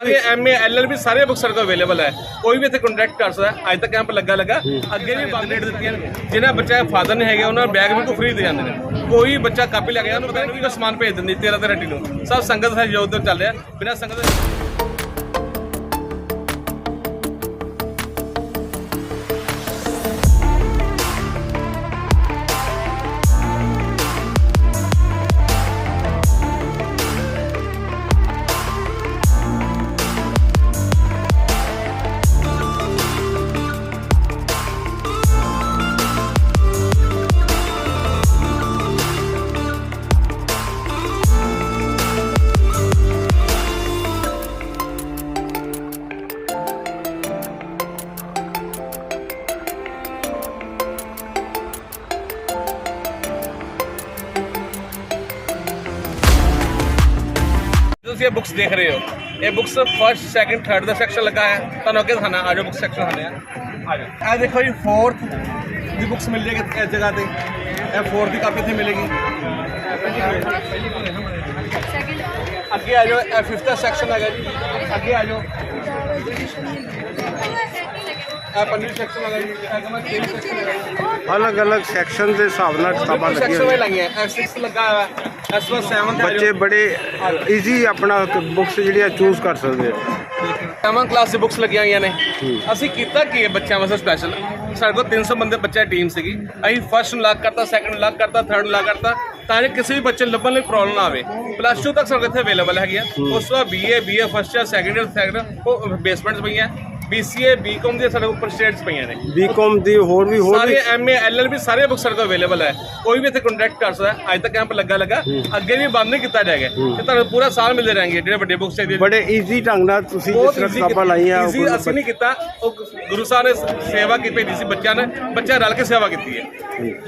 ਇਹ MA, LLB ਸਾਰੇ book ਸਾਡੇ ਕੋਲ ਅਵੇਲੇਬਲ ਹੈ। ਕੋਈ ਵੀ ਇੱਥੇ ਕੰਟੈਕਟ ਕਰ ਸਕਦਾ ਅੱਜ ਤੱਕ ਕੈਂਪ ਲੱਗਾ ਲੱਗਾ। ਅੱਗੇ ਵੀ ਬੰਦ ਦਿੱਤੀਆਂ ਨੇ। ਜਿਹਨਾਂ ਬੱਚਾ ਫਾਦਰ ਨਹੀਂ ਹੈਗੇ, ਉਹਨਾਂ ਨੂੰ ਬੈਗ ਬਿਲਕੁਲ ਫ੍ਰੀ ਦੇ ਜਾਂਦੇ ਨੇ। ਕੋਈ ਬੱਚਾ ਕਾਪੀ ਲੈ ਕੇ ਉਹਨੂੰ ਪਤਾ ਨਹੀਂ ਕਿ ਸਮਾਨ ਭੇਜ ਦਿੰਦੀ 13 ਤੇ ਰੱਟੀ ਸਭ ਸੰਗਤ ਦਾ ਸਹਿਯੋਗ ਤੋਂ ਚੱਲ ਰਿਹਾ। ਬਿਨਾਂ ਸੰਗਤ ਦੇ ਤੁਸੀਂ ਇਹ ਬੁੱਕਸ ਦੇਖ ਰਹੇ ਹੋ। ਇਹ ਬੁੱਕਸ ਫਰਸਟ ਸੈਕੰਡ ਥਰਡ ਦਾ ਸੈਕਸ਼ਨ ਲੱਗਾ ਹੈ ਤੁਹਾਨੂੰ ਅੱਗੇ ਦਿਖਾਣਾ ਆ ਜਾਓ ਬੁੱਕ ਸੈਕਸ਼ਨ ਦਿਖਾਉਂਦੇ ਆ ਆ ਇਹ ਦੇਖੋ ਜੀ ਫੋਰਥ ਦੀ ਬੁੱਕਸ ਮਿਲ ਜਾਏਗੀ ਇਸ ਜਗ੍ਹਾ ਤੇ। ਇਹ ਫੋਰਥ ਦੀ ਕਾਪੀ ਇੱਥੇ ਮਿਲੇਗੀ। ਅੱਗੇ ਆ ਜਾਓ, ਇਹ ਫਿਫਥ ਦਾ ਸੈਕਸ਼ਨ ਹੈਗਾ ਜੀ। ਅੱਗੇ ਆ ਜਾਓ। ਪੰਜਵੀਂ ਸੈਕਸ਼ਨ ਕਮਾ ਤੇਰੀ ਸੈਕਸ਼ਨ ਦੇ ਹਿਸਾਬ ਨਾਲ ਕਿਤਾਬਾਂ ਲੱਗੀਆਂ ਸੈਕਸ਼ਨ ਹੋਈਆਂ। ਲਾਈਆਂ। ਇਹ 6 ਲੱਗਾ ਹੋਇਆ। ਹੈ ਇਸ ਵਾਰ 7 ਤੇ ਆ ਬੱਚੇ ਬੜੇ ਈਜ਼ੀ ਆਪਣਾ ਬੁੱਕਸ ਜਿਹੜੀਆਂ ਚੂਜ਼ ਕਰ ਸਕਦੇ ਆ। ਸੈਵਨ ਕਲਾਸ ਦੀ ਬੁੱਕਸ ਲੱਗੀਆਂ ਹੋਈਆਂ ਨੇ। ਅਸੀਂ ਕੀਤਾ ਕੀ ਹੈ ਬੱਚਿਆਂ ਵਾਸਤੇ ਸਪੈਸ਼ਲ ਸਾਡੇ ਕੋਲ 300 ਬੰਦੇ ਬੱਚਾ ਟੀਮ ਸੀਗੀ। ਅਸੀਂ ਫਸਟ ਨੂੰ ਲਾਕ ਕਰਤਾ ਸੈਕੰਡ ਲਾਕ ਕਰਤਾ ਥਰਡ ਲਾਕ ਕਰਤਾ ਤਾਂ ਕਿ ਕਿਸੇ ਵੀ ਬੱਚੇ ਨੂੰ ਲੱਭਣ ਲਈ ਪ੍ਰੋਬਲਮ ਨਾ ਆਵੇ। ਪਲੱਸ 2 ਤੱਕ ਸਾਡੇ ਕੋਲ ਇੱਥੇ ਅਵੇਲੇਬਲ ਹੈਗੀ ਆ। ਉਸ ਤੋਂ ਬਾਅਦ BA BA first year second year second ਉਹ ਬੇਸਮੈਂਟਸ ਪਈਆਂ। ਬੀਸੀਏ ਬੀਕਾਮ ਦੀਆਂ ਸਾਡੇ ਕੋਲ ਉੱਪਰ ਸਟੇਟਸ ਪਈਆਂ ਨੇ। ਬੀਕਾਮ ਦੀ ਹੋਰ ਵੀ ਹੋਰ ਸਾਰੇ ਐਮਏ ਐਲਐਲਬੀ ਸਾਰੇ ਬੁੱਕ ਸਾਡੇ ਕੋਲ ਅਵੇਲੇਬਲ ਹੈ। ਕੋਈ ਵੀ ਇੱਥੇ ਕੰਟੈਕਟ ਕਰ ਸਕਦਾ ਹੈ। ਅੱਜ ਤੱਕ ਕੈਂਪ ਲੱਗਾ ਲੱਗਾ। ਅੱਗੇ ਵੀ ਬੰਦ ਨਹੀਂ ਕੀਤਾ ਜਾਏਗਾ। ਤੇ ਤੁਹਾਨੂੰ ਪੂਰਾ ਸਾਲ ਮਿਲਦੇ ਰਹਿਣਗੇ। ਜਿਹੜੇ ਵੱਡੇ ਬੁੱਕਸ ਚਾਹੀਦੇ ਬੜੇ ਈਜ਼ੀ ਢੰਗ ਨਾਲ ਤੁਸੀਂ ਜਿਸ ਤਰ੍ਹਾਂ ਕਿਤਾਬਾਂ ਲਾਈਆਂ easy ਅਸੀਂ ਨਹੀਂ ਕੀਤਾ। ਉਹ ਗੁਰੂ ਸਾਹਿਬ ਨੇ ਸੇਵਾ ਕੀ ਭੇਜੀ ਸੀ ਬੱਚਿਆਂ ਨੇ ਬੱਚਾ ਰਲ ਕੇ ਸੇਵਾ ਕੀਤੀ ਹੈ।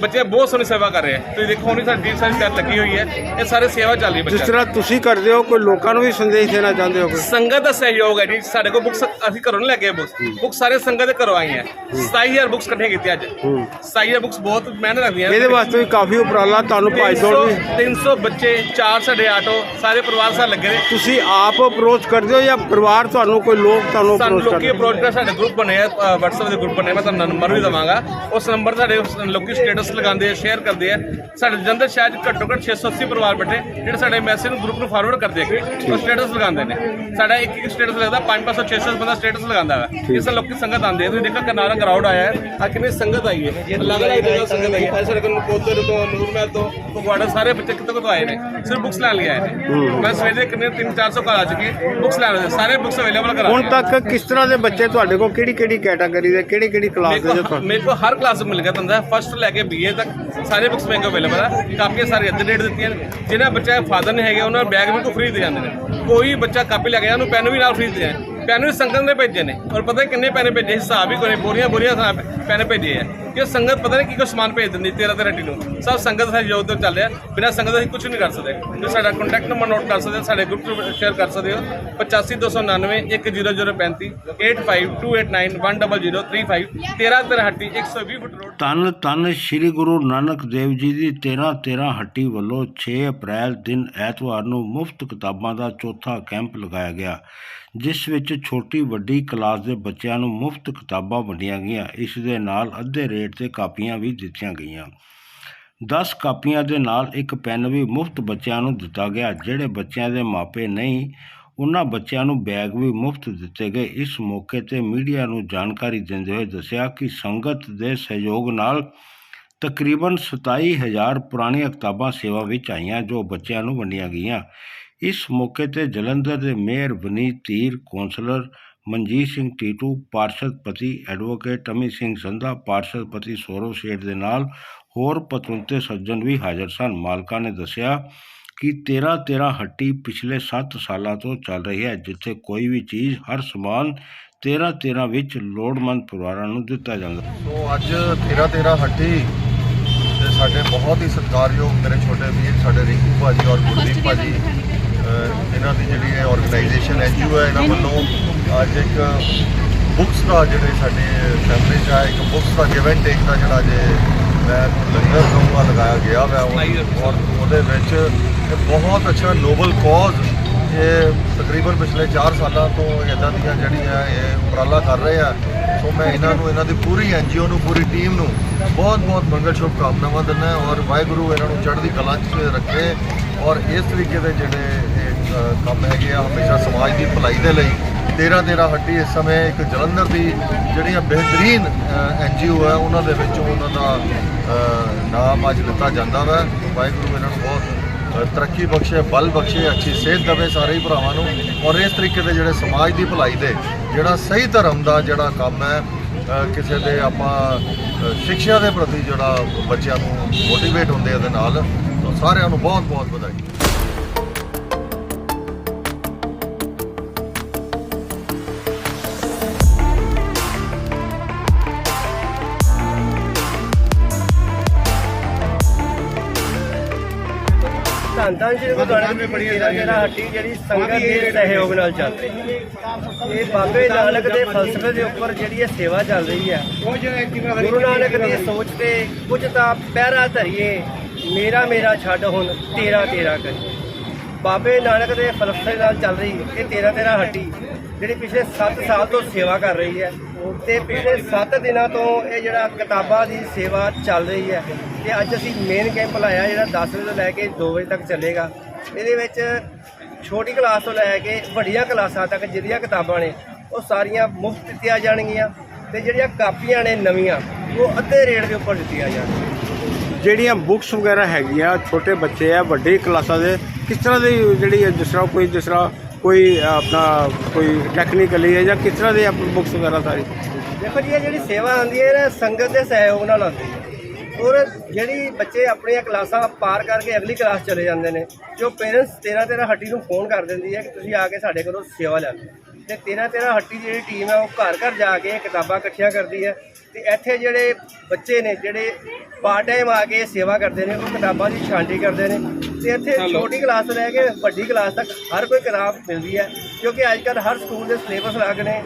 ਬੱਚੇ ਬਹੁਤ ਸੋਹਣੀ ਸੇਵਾ ਕਰ ਰਹੇ ਹੈ। ਤੁਸੀਂ ਦੇਖੋ ਹੁਣ ਸਾਡੀ ਟੀਮ ਸਾਰੀ ਤਿਆਰ ਲੱਗੀ ਹੋਈ ਹੈ। ਇਹ ਸਾਰੇ ਸੇਵਾ ਚੱਲ ਰਹੀ ਹੈ ਜਿਸ ਬੱਚਿਆਂ। ਤਰ੍ਹਾਂ ਤੁਸੀਂ ਕਰਦੇ ਹੋ ਕੋਈ ਲੋਕਾਂ ਨੂੰ ਵੀ ਸੰਦੇਸ਼ ਦੇਣਾ ਚਾਹੁੰਦੇ ਹੋ ਸੰਗਤ ਦਾ ਸਹਿਯੋਗ ਹੈ ਜੀ। ਸਾਡੇ ਕੋਲ ਬੁੱਕਸ ਅਸੀਂ ਘਰੋਂ ਨਹੀਂ ਲੈ ਕੇ ਬੁੱਕਸ ਬੁੱਕ ਸਾਰੇ ਸੰਗਤ ਦੇ ਘਰੋਂ ਆਈਆਂ। 27000 ਬੁੱਕਸ ਇਕੱਠੀਆਂ ਕੀਤੀਆਂ ਅੱਜ। 27000 ਬੁੱਕਸ ਬਹੁਤ ਮਿਹਨਤ ਲੱਗਦੀਆਂ ਇਹਦੇ ਵਾਸਤੇ ਵੀ ਕਾਫੀ ਉਪਰਾਲਾ ਤੁਹਾਨੂੰ ਭਾਈ 300 ਵੀ 300 ਬੱਚੇ ਚਾਰ ਸਾਡੇ ਆਟੋ ਸਾਰੇ ਪਰਿਵਾਰ ਸਾਥ ਲੱਗੇ ਨੇ ਤੁਸੀਂ ਆਪ ਅਪਰੋਚ ਕਰਦੇ ਹੋ ਜਾਂ ਪਰਿਵਾਰ ਤੁਹਾਨੂੰ ਕੋਈ ਲੋਕ ਤੁਹਾਨੂੰ ਸਾਨੂੰ ਅਪਰੋਚ ਲੋਕੀ ਕਰਦੇ ਅਪਰੋਚ ਕਰ ਸਾਡੇ ਗਰੁੱਪ ਬਣੇ ਆ। WhatsApp ਦੇ ਗਰੁੱਪ ਬਣੇ ਮੈਂ ਤੁਹਾਨੂੰ ਨੰਬਰ ਵੀ ਦਵਾਂਗਾ। ਉਸ ਨੰਬਰ ਸਾਡੇ ਲੋਕੀ ਸਟੇਟਸ ਲਗਾਉਂਦੇ ਆ ਸ਼ੇਅਰ ਕਰਦੇ ਆ। ਸਾਡੇ ਜੰਦਰ ਸ਼ਹਿਰ 'ਚ ਘੱਟੋ ਘੱਟ 680 ਪਰਿਵਾਰ ਬੈਠੇ ਜਿਹੜੇ ਸਾਡੇ ਮੈਸੇਜ ਨੂੰ ਗਰੁੱਪ ਨੂੰ ਫਾਰਵਰਡ ਕਰਦੇ ਆ ਉਹ ਸਟੇਟਸ ਲਗਾਉਂਦੇ ਨੇ। ਸਾਡਾ ਇੱਕ ਇੱਕ ਸਟੇਟਸ ਲੱਗਦਾ 500 600 ਬੰਦਾ ਸਟੇਟਸ ਲਗਾਉਂਦਾ ਹੈ ਇਸ ਨਾਲ ਲੋਕੀ ਸੰਗਤ ਆਉਂਦੇ ਆ ਤੁਸੀਂ ਦੇਖੋ ਕਿੰਨਾ ਕਰਾਊਡ ਆਇਆ ਹੈ ਆ ਕਿੰਨੀ ਸੰਗਤ ਆਈ ਹੈ। ਅਲੱਗ ਅਲੱਗ ਜਗ੍ਹਾ ਸੰਗਤ ਆਈ ਹੈ। ਸਾਡੇ ਕੋਲ ਕੋਦਰ ਤੋਂ ਨੂਰਮਹਿਲ ਤੋਂ ਫਗਵਾੜਾ ਸਾਰੇ ਬੱਚੇ ਕਿੱਥੋਂ ਕਿੱਥੋਂ ਆਏ ਨੇ। ਸਿਰਫ ਬੁੱਕਸ ਲੈਣ ਲਈ ਆਏ ਨੇ। ਮੈਂ ਸਵੇਰੇ ਕਿੰਨੇ 3 400 ਘਰ ਆ ਚੁੱਕੇ ਬੁੱਕਸ ਲੈਣ ਸਾਰੇ ਬੁੱਕਸ ਅਵੇਲੇਬਲ ਕਰਾ ਹੁਣ ਤੱਕ ਕਿਸ ਤਰ੍ਹਾਂ ਦੇ ਬੱਚੇ ਤੁਹਾਡੇ ਕੋਲ ਕਿਹੜੀ ਕਿਹੜੀ ਕੈਟਾਗਰੀ ਦੇ ਕਿਹੜੀ ਕਿਹੜੀ ਕਲਾਸ ਦੇ ਜੋ ਤੁਹਾਨੂੰ ਮੇਰੇ ਕੋਲ ਹਰ ਕਲਾਸ ਮਿਲ ਗਿਆ ਤੁਹਾਨੂੰ ਫਸਟ ਲੈ ਕੇ ਬੀਏ ਤੱਕ। ਸਾਰੇ ਬੁੱਕਸ ਮੇਰੇ ਅਵੇਲੇਬਲ ਆ। ਕਾਪੀਆਂ ਸਾਰੇ ਅੱਧੇ ਰੇਟ ਦਿੱਤੀਆਂ ਨੇ। ਜਿਹਨਾਂ ਬੱਚਾ ਫਾਦਰ ਨੇ ਹੈਗੇ, ਉਹਨਾਂ ਨੂੰ ਬੈਗ ਵੀ ਫ੍ਰੀ ਦੇ ਜਾਂਦੇ ਨੇ। ਕੋਈ ਬੱਚਾ ਕਾਪੀ ਲੈ ਕੇ ਗਿਆ ਉਹਨੂੰ ਪੈਨ ਵੀ ਨਾਲ ਫ੍ਰੀ ਦੇ ਜਾਂਦੇ ਪੈਨ ਵੀ ਸੰਗਤ ਨੇ ਭੇਜੇ ਨੇ। ਔਰ ਪਤਾ ਕਿੰਨੇ ਪੈਨ ਭੇਜੇ ਹਿਸਾਬ ਵੀ ਕੋਈ ਬੋਰੀਆਂ ਬੋਰੀਆਂ ਪੈਨ ਭੇਜੇ ਆ। ਕਿ ਸੰਗਤ ਪਤਾ ਨਹੀਂ ਕੀ ਕੁਛ ਸਮਾਨ ਭੇਜ ਦਿੰਦੀ 13 ਤੇ ਰੱਟੀ ਨੂੰ। ਸਭ ਸੰਗਤ ਦਾ ਸਹਿਯੋਗ ਤੋਂ ਚੱਲ ਰਿਹਾ। ਬਿਨਾਂ ਸੰਗਤ ਅਸੀਂ ਕੁਝ ਨਹੀਂ ਕਰ ਸਕਦੇ। ਤੁਸੀਂ ਸਾਡਾ ਕੰਟੈਕਟ ਨੰਬਰ ਨੋਟ ਕਰ ਸਕਦੇ ਹੋ, ਸਾਡੇ ਗਰੁੱਪ ਨੂੰ ਸ਼ੇਅਰ ਕਰ ਸਕਦੇ ਹੋ। 8529 1035 8528910035 13 ਤਰਹੱਟੀ 120 ਫੁੱਟ ਰੋਡ ਤਨ ਤਨ ਸ੍ਰੀ ਗੁਰੂ ਨਾਨਕ ਨਾਨਕ ਦੇਵ ਜੀ ਦੀ 13 13 ਹੱਟੀ ਵੱਲੋਂ 6 ਅਪ੍ਰੈਲ ਦਿਨ ਐਤਵਾਰ ਨੂੰ ਮੁਫਤ ਕਿਤਾਬਾਂ ਦਾ ਚੌਥਾ ਕੈਂਪ ਲਗਾਇਆ ਗਿਆ, ਜਿਸ ਵਿੱਚ ਛੋਟੀ ਵੱਡੀ ਕਲਾਸ ਦੇ ਬੱਚਿਆਂ ਨੂੰ ਮੁਫਤ ਕਿਤਾਬਾਂ ਵੰਡੀਆਂ ਗਈਆਂ। ਇਸ ਦੇ ਨਾਲ ਅੱਧੇ ਰੇਟ ਤੇ ਕਾਪੀਆਂ ਵੀ ਦਿੱਤੀਆਂ ਗਈਆਂ। 10 ਕਾਪੀਆਂ ਦੇ ਨਾਲ ਇੱਕ ਪੈਨ ਵੀ ਮੁਫਤ ਬੱਚਿਆਂ ਨੂੰ ਦਿੱਤਾ ਗਿਆ, ਜਿਹੜੇ ਬੱਚਿਆਂ ਦੇ ਮਾਪੇ ਨਹੀਂ, ਉਹਨਾਂ ਬੱਚਿਆਂ ਨੂੰ ਬੈਗ ਵੀ ਮੁਫਤ ਦਿੱਤੇ ਗਏ। ਇਸ ਮੌਕੇ ਤੇ ਮੀਡੀਆ ਨੂੰ ਜਾਣਕਾਰੀ ਦਿੰਦੇ ਹੋਏ ਦੱਸਿਆ ਕਿ ਸੰਗਤ ਦੇ ਸਹਿਯੋਗ ਨਾਲ ਤਕਰੀਬਨ 27000 ਪੁਰਾਣੀਆਂ ਕਿਤਾਬਾਂ ਸੇਵਾ ਵਿੱਚ ਆਈਆਂ, ਜੋ ਬੱਚਿਆਂ ਨੂੰ ਵੰਡੀਆਂ ਗਈਆਂ। ਇਸ ਮੌਕੇ ਤੇ ਜਲੰਧਰ ਦੇ ਮੇਅਰ ਵਨੀਤ ਧੀਰ ਕੌਂਸਲਰ ਮਨਜੀਤ ਸਿੰਘ ਟੀਟੂ, ਪਾਰਸ਼ਦ ਪਤੀ ਐਡਵੋਕੇਟ ਅਮਿਤ ਸਿੰਘ ਸੰਧਾ, ਪਾਰਸ਼ਦ ਪਤੀ ਸੌਰਵ ਸ਼ੇਠ ਦੇ ਨਾਲ ਹੋਰ ਪਤਵੰਤੇ ਸੱਜਣ ਵੀ ਹਾਜ਼ਰ ਸਨ। ਮਾਲਕਾਂ ਨੇ ਦੱਸਿਆ ਕਿ 13 13 ਹੱਟੀ ਪਿਛਲੇ 7 ਸਾਲਾਂ ਤੋਂ ਚੱਲ ਰਹੀ ਹੈ, ਜਿੱਥੇ ਕੋਈ ਵੀ ਚੀਜ਼, ਹਰ ਸਮਾਨ 13 13 ਵਿੱਚ ਲੋੜਮੰਦ ਪਰਿਵਾਰਾਂ ਨੂੰ ਦਿੱਤਾ ਜਾਂਦਾ ਸੋ ਅੱਜ 13 13 ਹੱਟੀ ਸਾਡੇ ਬਹੁਤ ਹੀ ਸਤਿਕਾਰਯੋਗ ਮੇਰੇ ਛੋਟੇ ਵੀਰ ਸਾਡੇ ਰਿੰਕੂ ਭਾਜੀ ਔਰ ਗੁਰਦੀਪ ਭਾਜੀ ਇਹਨਾਂ ਦੀ ਜਿਹੜੀ ਇਹ ਆਰਗੇਨਾਈਜੇਸ਼ਨ ਐਨਜੀਓ ਹੈ ਇਹਨਾਂ ਵੱਲੋਂ ਅੱਜ ਇੱਕ ਬੁੱਕਸ ਦਾ ਜਿਹੜੇ ਸਾਡੇ ਫੈਮਿਲੀ ਦਾ ਇੱਕ ਬੁੱਕਸ ਦਾ ਗਿਵ ਐਂਡ ਟੇਕ ਦਾ ਜਿਹੜਾ ਜੇ ਮੈਂ ਲੰਗਰ ਕਹੂੰਗਾ ਲਗਾਇਆ ਗਿਆ ਹੋਇਆ ਉਹ- ਔਰ ਉਹਦੇ ਵਿੱਚ ਬਹੁਤ ਅੱਛਾ ਨੋਬਲ ਕਾਜ਼ ਇਹ ਤਕਰੀਬਨ ਪਿਛਲੇ 4 ਸਾਲਾਂ ਤੋਂ ਇਦਾਂ ਦੀਆਂ ਜਿਹੜੀਆਂ ਇਹ ਉਪਰਾਲਾ ਕਰ ਰਹੇ ਆ, ਸੋ ਮੈਂ ਇਹਨਾਂ ਨੂੰ, ਇਹਨਾਂ ਦੀ ਪੂਰੀ ਐਨਜੀਓ ਨੂੰ, ਪੂਰੀ ਟੀਮ ਨੂੰ ਬਹੁਤ ਬਹੁਤ ਮੰਗਲ ਸ਼ੁਭ ਕਾਮਨਾਵਾਂ ਦਿੰਦਾ ਔਰ ਵਾਹਿਗੁਰੂ ਇਹਨਾਂ ਨੂੰ ਚੜ੍ਹਦੀ ਕਲਾ 'ਚ ਰੱਖੇ ਔਰ ਇਸ ਤਰੀਕੇ ਦੇ ਜਿਹੜੇ ਇਹ ਕੰਮ ਹੈਗੇ ਆ, ਹਮੇਸ਼ਾ ਸਮਾਜ ਦੀ ਭਲਾਈ ਦੇ ਲਈ 13 13 ਹੱਟੀ ਇਸ ਸਮੇਂ ਇੱਕ ਜਲੰਧਰ ਦੀ ਜਿਹੜੀਆਂ ਬਿਹਤਰੀਨ ਐਨਜੀਓ ਹੈ ਉਹਨਾਂ ਦੇ ਵਿੱਚੋਂ ਉਹਨਾਂ ਦਾ ਨਾਮ ਅੱਜ ਦਿੱਤਾ ਜਾਂਦਾ ਵਾ। ਵਾਹਿਗੁਰੂ ਇਹਨਾਂ ਨੂੰ ਬਹੁਤ ਤਰੱਕੀ ਬਖਸ਼ੇ ਬਲ ਬਖਸ਼ੇ ਅੱਛੀ ਸਿਹਤ ਦੇਵੇ ਸਾਰੇ ਹੀ ਭਰਾਵਾਂ ਨੂੰ ਔਰ ਇਸ ਤਰੀਕੇ ਦੇ ਜਿਹੜੇ ਸਮਾਜ ਦੀ ਭਲਾਈ ਦੇ ਜਿਹੜਾ ਸਹੀ ਧਰਮ ਦਾ ਜਿਹੜਾ ਕੰਮ ਹੈ ਕਿਸੇ ਦੇ ਆਪਾਂ ਅ, ਸਿੱਖਿਆ ਦੇ ਪ੍ਰਤੀ ਜਿਹੜਾ ਬੱਚਿਆਂ ਨੂੰ ਮੋਟੀਵੇਟ ਹੁੰਦੇ ਇਹਦੇ ਨਾਲ ਸਾਰਿਆਂ ਨੂੰ ਬਹੁਤ ਬਹੁਤ ਵਧਾਈ ਧੰਨ ਧੰਨ ਸ਼੍ਰੀ ਗੁਰੂ ਨਾਨਕ ਜਿਹੜਾ ਹੱਟੀ ਜਿਹੜੀ ਸੰਗਤ ਦੇ ਸਹਿਯੋਗ ਨਾਲ ਚੱਲ ਰਹੀ ਹੈ। ਇਹ ਬਾਬੇ ਨਾਨਕ ਦੇ ਫਲਸਫੇ ਦੇ ਉੱਪਰ ਜਿਹੜੀ ਇਹ ਸੇਵਾ ਚੱਲ ਰਹੀ ਹੈ, ਗੁਰੂ ਨਾਨਕ ਦੀ ਸੋਚ ਤੇ ਕੁਝ ਤਾਂ ਪਹਿਰਾ ਧਰੀਏ, ਮੇਰਾ ਮੇਰਾ ਛੱਡ ਹੁਣ ਤੇਰਾ ਤੇਰਾ ਕਰੀ ਬਾਬੇ ਨਾਨਕ ਦੇ ਫਲਸਫੇ ਨਾਲ ਚੱਲ ਰਹੀ ਇਹ ਤੇਰਾ ਤੇਰਾ ਹੱਟੀ ਜਿਹੜੀ ਪਿਛਲੇ 7 ਸਾਲ ਤੋਂ ਸੇਵਾ ਕਰ ਰਹੀ ਹੈ ਤੇ ਪਿਛਲੇ 7 ਦਿਨਾਂ ਤੋਂ ਇਹ ਜਿਹੜਾ ਕਿਤਾਬਾਂ ਦੀ ਸੇਵਾ ਚੱਲ ਰਹੀ ਹੈ ਤੇ ਅੱਜ ਅਸੀਂ ਮੇਨ ਕੈਂਪ ਲਾਇਆ, ਜਿਹੜਾ 10 ਵਜੇ ਤੋਂ ਲੈ ਕੇ 2 ਵਜੇ ਤੱਕ ਚੱਲੇਗਾ। ਇਹਦੇ ਵਿੱਚ ਛੋਟੀ ਕਲਾਸ ਤੋਂ ਲੈ ਕੇ ਵੱਡੀਆਂ ਕਲਾਸਾਂ ਤੱਕ ਜਿਹੜੀਆਂ ਕਿਤਾਬਾਂ ਨੇ, ਉਹ ਸਾਰੀਆਂ ਮੁਫਤ ਦਿੱਤੀਆਂ ਜਾਣਗੀਆਂ ਤੇ ਜਿਹੜੀਆਂ ਕਾਪੀਆਂ ਨੇ ਨਵੀਆਂ, ਉਹ ਅੱਧੇ ਰੇਟ ਦੇ ਉੱਪਰ ਦਿੱਤੀਆਂ ਜਾਣਗੀਆਂ। ਜਿਹੜੀਆਂ ਬੁੱਕਸ ਵਗੈਰਾ ਹੈਗੀਆਂ, ਛੋਟੇ ਬੱਚੇ ਆ, ਵੱਡੀ ਕਲਾਸਾਂ ਦੇ ਕਿਸ ਤਰ੍ਹਾਂ ਦੀ ਜਿਹੜੀ ਹੈ ਜਿਸ ਤਰ੍ਹਾਂ ਕੋਈ ਜਿਸ ਕੋਈ ਆਪਣਾ ਕੋਈ ਟੈਕਨੀਕਲੀ ਹੈ ਜਾਂ ਕਿਸ ਤਰ੍ਹਾਂ ਦੀ ਆਪਣੀ ਬੁੱਕਸ ਵਗੈਰਾ ਸਾਰੀ? ਦੇਖੋ ਜੀ, ਇਹ ਜਿਹੜੀ ਸੇਵਾ ਆਉਂਦੀ ਹੈ ਨਾ ਸੰਗਤ ਦੇ ਸਹਿਯੋਗ ਨਾਲ ਆਉਂਦੀ ਹੈ। ਔਰ ਜਿਹੜੀ ਬੱਚੇ ਆਪਣੀਆਂ ਕਲਾਸਾਂ ਪਾਰ ਕਰਕੇ ਅਗਲੀ ਕਲਾਸ ਚਲੇ ਜਾਂਦੇ ਨੇ, ਜੋ ਪੇਰੈਂਟਸ 13 13 ਹੱਟੀ ਨੂੰ ਫੋਨ ਕਰ ਦਿੰਦੀ ਹੈ ਕਿ ਤੁਸੀਂ ਆ ਕੇ ਸਾਡੇ ਕੋਲੋਂ ਸੇਵਾ ਲੈ ਲਓ। ਤੇ 13 13 ਹੱਟੀ ਦੀ ਜਿਹੜੀ ਟੀਮ ਹੈ, ਉਹ ਘਰ ਘਰ ਜਾ ਕੇ ਕਿਤਾਬਾਂ ਇਕੱਠੀਆਂ ਕਰਦੀ ਹੈ। ਤੇ ਇੱਥੇ ਜਿਹੜੇ ਬੱਚੇ ਨੇ, ਜਿਹੜੇ ਪਾਰਟ ਟਾਈਮ ਆ ਕੇ ਸੇਵਾ ਕਰਦੇ ਨੇ, ਉਹ ਕਿਤਾਬਾਂ ਦੀ ਛਾਂਟੀ ਕਰਦੇ ਨੇ। ਤੇ ਇੱਥੇ ਛੋਟੀ ਕਲਾਸ ਤੋਂ ਲੈ ਕੇ ਵੱਡੀ ਕਲਾਸ ਤੱਕ ਹਰ ਕੋਈ ਕਿਤਾਬ ਮਿਲਦੀ ਹੈ ਕਿਉਂਕਿ ਅੱਜ ਕੱਲ੍ਹ ਹਰ ਸਕੂਲ ਦੇ ਸਿਲੇਬਸ ਅਲੱਗ ਨੇ।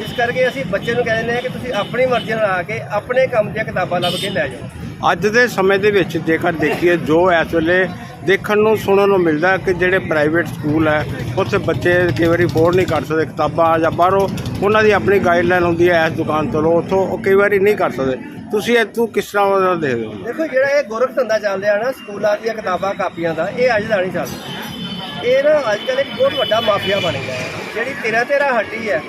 ਇਸ ਕਰਕੇ ਅਸੀਂ ਬੱਚੇ ਨੂੰ ਕਹਿੰਦੇ ਹਾਂ ਕਿ ਤੁਸੀਂ ਆਪਣੀ ਮਰਜ਼ੀ ਨਾਲ ਆ ਕੇ ਆਪਣੇ ਕੰਮ ਦੀਆਂ ਕਿਤਾਬਾਂ ਲੱਭ ਕੇ ਲੈ ਜਾਓ। ਅੱਜ ਦੇ ਸਮੇਂ ਦੇ ਵਿੱਚ ਜੇਕਰ ਦੇਖੀਏ ਜੋ ਇਸ ਵੇਲੇ ਦੇਖਣ ਨੂੰ ਸੁਣਨ ਨੂੰ ਮਿਲਦਾ ਕਿ ਜਿਹੜੇ ਪ੍ਰਾਈਵੇਟ ਸਕੂਲ ਹੈ ਉੱਥੇ ਬੱਚੇ ਕਈ ਵਾਰੀ ਅਫੋਰਡ ਨਹੀਂ ਕਰ ਸਕਦੇ ਕਿਤਾਬਾਂ ਜਾਂ ਬਾਹਰੋਂ ਉਹਨਾਂ ਦੀ ਆਪਣੀ ਗਾਈਡਲਾਈਨ ਹੁੰਦੀ ਹੈ ਇਸ ਦੁਕਾਨ ਤੋਂ ਲਓ ਉੱਥੋਂ ਉਹ ਕਈ ਵਾਰੀ ਨਹੀਂ ਕਰ ਸਕਦੇ। ਤੁਸੀਂ ਇੱਥੋਂ ਕਿਸ ਤਰ੍ਹਾਂ ਉਹਦਾ ਦੇਖਦੇ ਹੋ? ਦੇਖੋ ਜਿਹੜਾ ਇਹ ਗੋਰਖ ਧੰਦਾ ਚੱਲ ਰਿਹਾ ਨਾ, ਸਕੂਲਾਂ ਦੀਆਂ ਕਿਤਾਬਾਂ, ਕਾਪੀਆਂ ਦਾ, ਇਹ ਅੱਜ ਦਾ ਨਹੀਂ ਚੱਲਦਾ। ਇਹ ਨਾ ਅੱਜ ਕੱਲ੍ਹ ਇੱਕ ਬਹੁਤ ਵੱਡਾ ਮਾਫੀਆ ਬਣ ਗਿਆ ਹੈ। ਜਿਹੜੀ ਤੇਰਾ ਤੇਰਾ ਹੱਟੀ ਹੈ,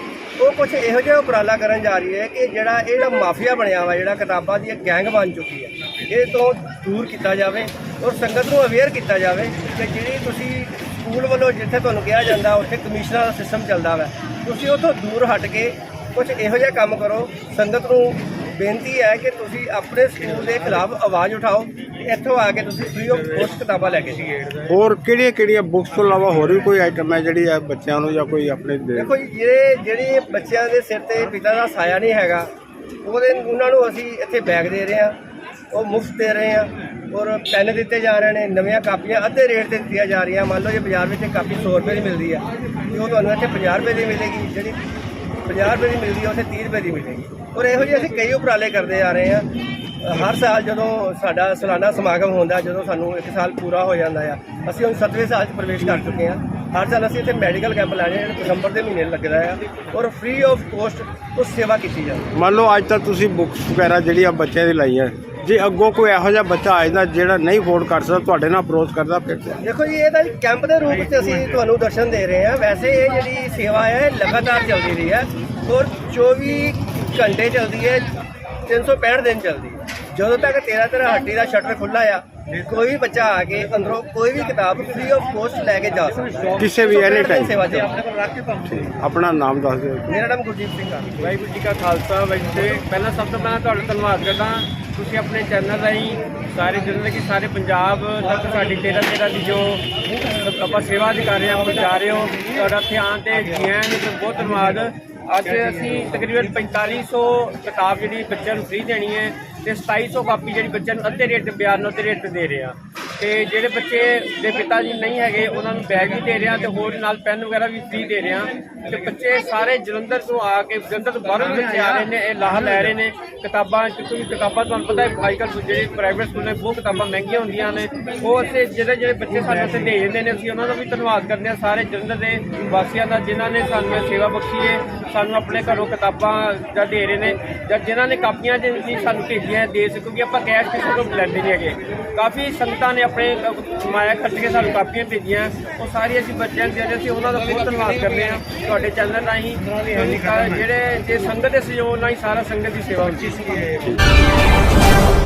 ਉਹ ਕੁਝ ਇਹੋ ਜਿਹਾ ਉਪਰਾਲਾ ਕਰਨ ਜਾ ਰਹੀ ਹੈ ਕਿ ਜਿਹੜਾ ਇਹ ਜਿਹੜਾ ਮਾਫੀਆ ਬਣਿਆ ਵਾ, ਜਿਹੜਾ ਕਿਤਾਬਾਂ ਦੀ ਗੈਂਗ ਬਣ ਚੁੱਕੀ ਹੈ, ਇਹ ਤੋਂ ਦੂਰ ਕੀਤਾ ਜਾਵੇ ਔਰ ਸੰਗਤ ਨੂੰ ਅਵੇਅਰ ਕੀਤਾ ਜਾਵੇ ਕਿ ਜਿਹੜੀ ਤੁਸੀਂ ਸਕੂਲ ਵੱਲੋਂ ਜਿੱਥੇ ਤੁਹਾਨੂੰ ਕਿਹਾ ਜਾਂਦਾ, ਉੱਥੇ ਕਮਿਸ਼ਨਰ ਦਾ ਸਿਸਟਮ ਚੱਲਦਾ ਵਾ, ਤੁਸੀਂ ਉੱਥੋਂ ਦੂਰ ਹਟ ਕੇ ਕੁਝ ਇਹੋ ਜਿਹਾ ਕੰਮ ਕਰੋ, ਸੰਗਤ ਨੂੰ ਬੇਨਤੀ ਹੈ ਕਿ ਤੁਸੀਂ ਆਪਣੇ ਸਕੂਲ ਦੇ ਖਿਲਾਫ ਆਵਾਜ਼ ਉਠਾਓ ਇੱਥੋਂ ਆ ਕੇ ਤੁਸੀਂ ਫ੍ਰੀ ਆਫ ਕੋਸਟ ਕਿਤਾਬਾਂ ਲੈ ਕੇ ਜਾਓ ਹੋਰ ਕਿਹੜੀਆਂ ਕਿਹੜੀਆਂ ਬੁੱਕਸ ਤੋਂ ਇਲਾਵਾ ਹੋਰ ਵੀ ਕੋਈ ਆਈਟਮ ਹੈ ਜਿਹੜੀ ਹੈ ਬੱਚਿਆਂ ਨੂੰ ਜਾਂ ਕੋਈ ਆਪਣੇ ਦੇਖੋ ਜੀ ਜਿਹੜੇ ਜਿਹੜੀ ਬੱਚਿਆਂ ਦੇ ਸਿਰ ਤੇ ਪਿਤਾ ਦਾ ਸਾਇਆ ਨਹੀਂ ਹੈਗਾ ਉਹਦੇ ਉਹਨਾਂ ਨੂੰ ਅਸੀਂ ਇੱਥੇ ਬੈਗ ਦੇ ਰਹੇ ਹਾਂ ਉਹ ਮੁਫਤ ਦੇ ਰਹੇ ਹਾਂ ਔਰ ਪੈਨ ਦਿੱਤੇ ਜਾ ਰਹੇ ਨੇ ਨਵੀਆਂ ਕਾਪੀਆਂ ਅੱਧੇ ਰੇਟ ਤੇ ਦਿੱਤੀਆਂ ਜਾ ਰਹੀਆਂ ਮੰਨ ਲਓ ਜੇ ਬਾਜ਼ਾਰ ਵਿੱਚ ਕਾਪੀ 100 ਰੁਪਏ ਦੀ ਮਿਲਦੀ ਹੈ ਤੇ ਉਹ ਤੁਹਾਨੂੰ ਇੱਥੇ 50 ਰੁਪਏ ਦੀ ਮਿਲੇਗੀ ਜਿਹੜੀ 50 ਰੁਪਏ ਦੀ ਮਿਲਦੀ ਹੈ ਉੱਥੇ 30 ਰੁਪਏ ਦੀ ਮਿਲੇਗੀ। ਔਰ ਇਹੋ ਜਿਹੇ ਅਸੀਂ ਕਈ ਉਪਰਾਲੇ ਕਰਦੇ ਆ ਰਹੇ ਹਾਂ ਹਰ ਸਾਲ ਜਦੋਂ ਸਾਡਾ ਸਾਲਾਨਾ ਸਮਾਗਮ ਹੁੰਦਾ ਜਦੋਂ ਸਾਨੂੰ ਇੱਕ ਸਾਲ ਪੂਰਾ ਹੋ ਜਾਂਦਾ ਆ ਅਸੀਂ ਹੁਣ 7ਵੇਂ ਸਾਲ 'ਚ ਪ੍ਰਵੇਸ਼ ਕਰ ਚੁੱਕੇ ਹਾਂ ਹਰ ਸਾਲ ਅਸੀਂ ਇੱਥੇ ਮੈਡੀਕਲ ਕੈਂਪ ਲਾਣੇ ਜਿਹੜੇ ਦਸੰਬਰ ਦੇ ਮਹੀਨੇ ਲੱਗਦਾ ਆ ਔਰ ਫ੍ਰੀ ਆਫ ਕੋਸਟ ਉਹ ਸੇਵਾ ਕੀਤੀ ਜਾਂਦੀ ਮੰਨ ਲਓ ਅੱਜ ਤੱਕ ਤੁਸੀਂ ਬੁੱਕਸ ਵਗੈਰਾ ਜਿਹੜੀਆਂ ਬੱਚਿਆਂ ਦੀ ਲਾਈਆਂ ਜੇ ਅੱਗੋਂ ਕੋਈ ਇਹੋ ਜਿਹਾ ਬੱਚਾ ਆ ਜਾਂਦਾ ਜਿਹੜਾ ਨਹੀਂ ਅਫੋਰਡ ਕਰ ਸਕਦਾ ਤੁਹਾਡੇ ਨਾਲ ਅਪਰੋਚ ਕਰਦਾ ਫਿਰ? ਦੇਖੋ ਜੀ ਇਹ ਤਾਂ ਕੈਂਪ ਦੇ ਰੂਪ ਵਿੱਚ ਅਸੀਂ ਤੁਹਾਨੂੰ ਦਰਸ਼ਨ ਦੇ ਰਹੇ ਹਾਂ ਵੈਸੇ ਇਹ ਜਿਹੜੀ ਸੇਵਾ ਹੈ ਲਗਾਤਾਰ ਚੱਲਦੀ ਰਹੀ ਹੈ ਔਰ 24 ਘੰਟੇ ਚੱਲਦੀ ਹੈ 365 ਦਿਨ ਚੱਲਦੀ ਹੈ ਜਦੋਂ ਤੱਕ 13 13 ਹੱਟੀ ਦਾ ਸ਼ਟਰ ਖੁੱਲਾ ਆ ਕੋਈ ਵੀ ਬੱਚਾ ਆ ਕੇ ਅੰਦਰੋਂ ਕੋਈ ਵੀ ਕਿਤਾਬ ਫ੍ਰੀ ਆਫ ਕੋਸਟ ਲੈ ਕੇ ਜਾ ਸਕਦਾ। ਹੈ ਕਿਸੇ ਵੀ ਐਨੀ ਟਾਈਮ ਸੇਵਾ ਜੀ ਆਪਣੇ ਕੋਲ ਰੱਖ ਕੇ ਤੁਹਾਨੂੰ ਆਪਣਾ ਨਾਮ ਦੱਸ ਦਿਓ। ਮੇਰਾ ਨਾਮ ਗੁਰਜੀਤ ਸਿੰਘ ਆ। ਵਾਹਿਗੁਰੂ ਜੀ ਕਾ ਖਾਲਸਾ ਵਾਹਿਗੁਰੂ ਜੀ। ਪਹਿਲਾਂ ਸਭ ਤੋਂ ਪਹਿਲਾਂ ਤੁਹਾਡਾ ਧੰਨਵਾਦ ਕਰਦਾ। ਤੁਸੀਂ ਆਪਣੇ ਚੈਨਲ ਰਾਹੀਂ ਸਾਰੇ ਜਿੰਨੇ ਕਿ ਸਾਰੇ ਪੰਜਾਬ ਤੱਕ ਸਾਡੀ ਤੇਰਾ ਤੇਰਾ ਦੀ ਜੋ ਆਪਾਂ ਸੇਵਾ ਦੀ ਕਰ ਰਹੇ ਹਾਂ ਪਹੁੰਚਾ ਰਹੇ ਹੋ। ਤੁਹਾਡਾ ਧਿਆਨ ਤੇ ਜੀ ਆਇਆਂ ਨੂੰ ਤੇ ਬਹੁਤ ਧੰਨਵਾਦ। ਅੱਜ ਅਸੀਂ ਤਕਰੀਬਨ 4500 ਕਿਤਾਬ ਜਿਹੜੀ ਬੱਚਿਆਂ ਨੂੰ ਫ੍ਰੀ ਦੇਣੀ ਹੈ ਤੇ 2700 ਕਾਪੀ ਜਿਹੜੀ ਬੱਚਿਆਂ ਨੂੰ ਅੱਧੇ ਰੇਟ ਤੇ, ਬਿਆਨ ਨੂੰ ਅੱਧੇ ਰੇਟ ਤੇ ਦੇ ਰਹੇ ਹਾਂ। ਤੇ ਜਿਹੜੇ ਬੱਚੇ ਦੇ ਪਿਤਾ ਜੀ ਨਹੀਂ ਹੈਗੇ, ਉਹਨਾਂ ਨੂੰ ਬੈਗ ਵੀ ਦੇ ਰਿਹਾ ਹਾਂ ਤੇ ਹੋਰ ਨਾਲ ਪੈਨ ਵਗੈਰਾ ਵੀ ਫ੍ਰੀ ਦੇ ਰਿਹਾ। ਹਾਂ ਤੇ ਬੱਚੇ ਸਾਰੇ ਜਲੰਧਰ ਤੋਂ ਆ ਕੇ ਜਲੰਧਰ ਤੋਂ ਬਾਹਰੋਂ ਵੀ ਬੱਚੇ ਆ ਰਹੇ ਨੇ, ਇਹ ਲਾਹ ਲੈ ਰਹੇ ਨੇ। ਕਿਤਾਬਾਂ, ਕਿਉਂਕਿ ਕਿਤਾਬਾਂ ਤੁਹਾਨੂੰ ਪਤਾ ਹੈ ਅੱਜ ਕੱਲ੍ਹ ਜਿਹੜੇ ਪ੍ਰਾਈਵੇਟ ਸਕੂਲ ਨੇ, ਬਹੁਤ ਕਿਤਾਬਾਂ ਮਹਿੰਗੀਆਂ ਹੁੰਦੀਆਂ ਨੇ। ਉਹ ਅਸੀਂ ਜਿਹੜੇ ਜਿਹੜੇ ਬੱਚੇ ਸਾਨੂੰ ਇੱਥੇ ਦੇ ਜਾਂਦੇ ਨੇ, ਅਸੀਂ ਉਹਨਾਂ ਦਾ ਵੀ ਧੰਨਵਾਦ ਕਰਦੇ ਹਾਂ। ਸਾਰੇ ਜਲੰਧਰ ਦੇ ਵਾਸੀਆਂ ਦਾ, ਜਿਨ੍ਹਾਂ ਨੇ ਸਾਨੂੰ ਇਹ ਸੇਵਾ ਬਖਸ਼ੀ ਹੈ, ਸਾਨੂੰ ਆਪਣੇ ਘਰੋਂ ਕਿਤਾਬਾਂ ਜਾਂ ਦੇ ਰਹੇ ਨੇ, ਜਾਂ ਜਿਨ੍ਹਾਂ ਨੇ ਕਾਪੀਆਂ ਦੇ ਸਾਨੂੰ ਭੇਜੀਆਂ, ਦੇ ਸਕ ਕਿਉਂਕਿ ਆਪਾਂ ਕੈਸ਼ ਕਿਸੇ ਤੋਂ ਲੈਂਦੇ ਨਹੀਂ ਹੈਗੇ। ਕਾਫੀ ਸੰਗਤਾਂ ਨੇ ਆਪਣੇ ਮਾਇਆ ਖਰਚ ਕੇ ਸਾਨੂੰ ਕਾਪੀਆਂ ਭੇਜੀਆਂ। ਉਹ ਸਾਰੀ ਅਸੀਂ ਬੱਚਿਆਂ ਨੂੰ ਦੇ ਰਹੇ ਸੀ। ਉਹਨਾਂ ਦਾ ਬਹੁਤ ਧੰਨਵਾਦ ਕਰਦੇ ਹਾਂ। ਤੁਹਾਡੇ ਚੈਨਲ ਰਾਹੀਂ ਜਿਹੜੇ, ਜੇ ਸੰਗਤ ਦੇ ਸਹਿਯੋਗ ਨਾਲ ਹੀ ਸਾਰਾ ਸੰਗਤ ਦੀ ਸੇਵਾ ਹੁੰਦੀ ਸੀ